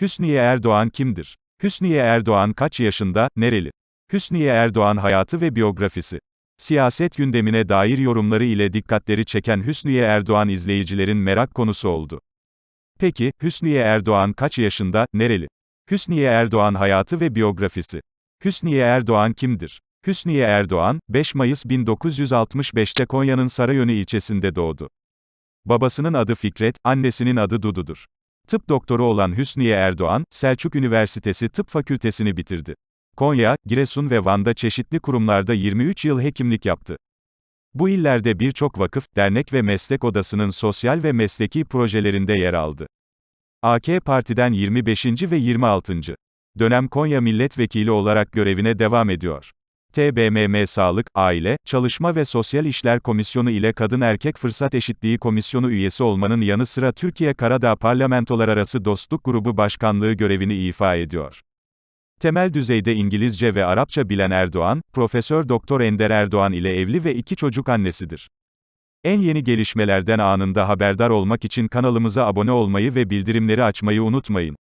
Hüsniye Erdoğan kimdir? Hüsniye Erdoğan kaç yaşında, nereli? Hüsniye Erdoğan hayatı ve biyografisi. Siyaset gündemine dair yorumları ile dikkatleri çeken Hüsniye Erdoğan izleyicilerin merak konusu oldu. Peki, Hüsniye Erdoğan kaç yaşında, nereli? Hüsniye Erdoğan hayatı ve biyografisi. Hüsniye Erdoğan kimdir? Hüsniye Erdoğan, 5 Mayıs 1965'te Konya'nın Sarayönü ilçesinde doğdu. Babasının adı Fikret, annesinin adı Dudu'dur. Tıp doktoru olan Hüsniye Erdoğan, Selçuk Üniversitesi Tıp Fakültesini bitirdi. Konya, Giresun ve Van'da çeşitli kurumlarda 23 yıl hekimlik yaptı. Bu illerde birçok vakıf, dernek ve meslek odasının sosyal ve mesleki projelerinde yer aldı. AK Parti'den 25. ve 26. dönem Konya Milletvekili olarak görevine devam ediyor. TBMM Sağlık, Aile, Çalışma ve Sosyal İşler Komisyonu ile Kadın Erkek Fırsat Eşitliği Komisyonu üyesi olmanın yanı sıra Türkiye Karadağ Parlamentolar Arası Dostluk Grubu Başkanlığı görevini ifa ediyor. Temel düzeyde İngilizce ve Arapça bilen Erdoğan, Profesör Doktor Ender Erdoğan ile evli ve iki çocuk annesidir. En yeni gelişmelerden anında haberdar olmak için kanalımıza abone olmayı ve bildirimleri açmayı unutmayın.